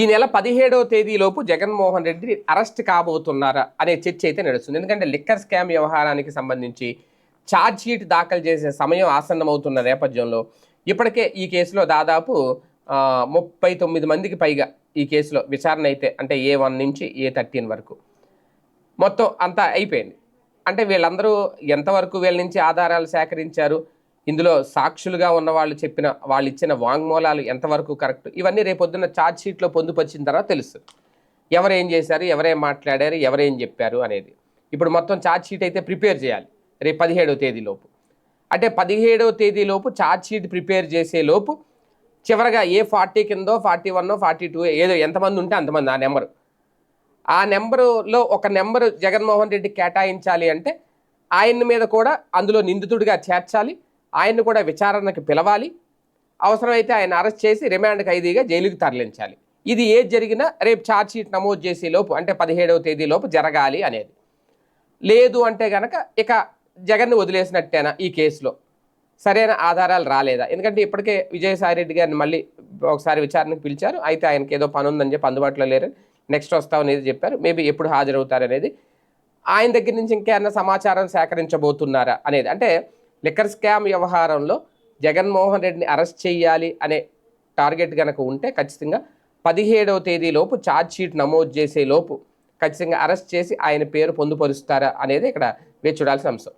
ఈ నెల పదిహేడవ తేదీలోపు జగన్మోహన్ రెడ్డి అరెస్ట్ కాబోతున్నారా అనే చర్చ అయితే నడుస్తుంది. ఎందుకంటే లిక్కర్ స్కామ్ వ్యవహారానికి సంబంధించి ఛార్జ్ షీట్ దాఖలు చేసే సమయం ఆసన్నమవుతున్న నేపథ్యంలో ఇప్పటికే ఈ కేసులో దాదాపు ముప్పై తొమ్మిది మందికి పైగా ఈ కేసులో విచారణ అయితే అంటే ఏ వన్ నుంచి ఏ థర్టీన్ వరకు. మొత్తం అంతా అయిపోయింది. అంటే వీళ్ళందరూ ఎంతవరకు వీళ్ళ నుంచి ఆధారాలు సేకరించారు? ఇందులో సాక్షులుగా ఉన్న వాళ్ళు చెప్పిన వాళ్ళు ఇచ్చిన వాంగ్మూలాలు ఎంతవరకు కరెక్ట్? ఇవన్నీ రేపొద్దున్న ఛార్జ్ షీట్లో పొందుపరిచిన తర్వాత తెలుసు. ఎవరేం చేశారు ఎవరేం మాట్లాడారు ఎవరేం చెప్పారు అనేది. ఇప్పుడు మొత్తం ఛార్జ్ షీట్ అయితే ప్రిపేర్ చేయాలి రేపు పదిహేడవ తేదీలోపు అంటే పదిహేడవ తేదీలోపు ఛార్జ్ షీట్ ప్రిపేర్ చేసే లోపు చివరగా ఏ ఫార్టీ కిందో ఫార్టీ వన్ ఫార్టీ టూ ఏదో ఎంతమంది ఉంటే అంతమంది ఆ నెంబరు. ఆ నెంబరులో ఒక నెంబరు జగన్మోహన్ రెడ్డి కేటాయించాలి అంటే ఆయన మీద కూడా అందులో నిందితుడిగా చేర్చాలి ఆయన్ని కూడా విచారణకు పిలవాలి. అవసరమైతే ఆయన అరెస్ట్ చేసి రిమాండ్ ఖైదీగా జైలుకి తరలించాలి. ఇది ఏది జరిగినా రేపు ఛార్జ్షీట్ నమోదు చేసే లోపు అంటే పదిహేడవ తేదీలోపు జరగాలి అనేది. లేదు అంటే గనక ఇక జగన్ని వదిలేసినట్టేనా ఈ కేసులో? సరైన ఆధారాలు రాలేదా? ఎందుకంటే ఇప్పటికే విజయసాయి రెడ్డి గారిని మళ్ళీ ఒకసారి విచారణకు పిలిచారు. అయితే ఆయనకి ఏదో పని ఉందని చెప్పి అందుబాటులో లేరు నెక్స్ట్ వస్తామనేది చెప్పారు. మేబీ ఎప్పుడు హాజరవుతారనేది. ఆయన దగ్గర నుంచి ఇంకేమన్నా సమాచారం సేకరించబోతున్నారా అనేది. అంటే లిక్కర్ స్కామ్ వ్యవహారంలో జగన్మోహన్ రెడ్డిని అరెస్ట్ చేయాలి అనే టార్గెట్ కనుక ఉంటే ఖచ్చితంగా పదిహేడవ తేదీలోపు ఛార్జ్ షీట్ నమోదు చేసే లోపు ఖచ్చితంగా అరెస్ట్ చేసి ఆయన పేరు పొందుపరుస్తారా అనేది ఇక్కడ వేచి చూడాల్సిన అంశం.